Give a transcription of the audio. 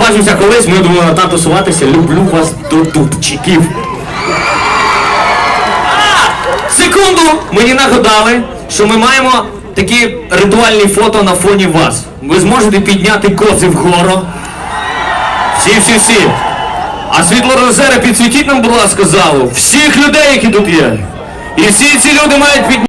побачимося колись, ми думали там тусуватися. Люблю вас до дубчиків. Секунду! Мені нагадали, що ми маємо такі ритуальні фото на фоні вас. Ви зможете підняти кози вгору. Всі, всі, всі. А світло розера підсвітіть нам, будь ласка, залу. Всіх людей, які тут є. І всі ці люди мають підняти.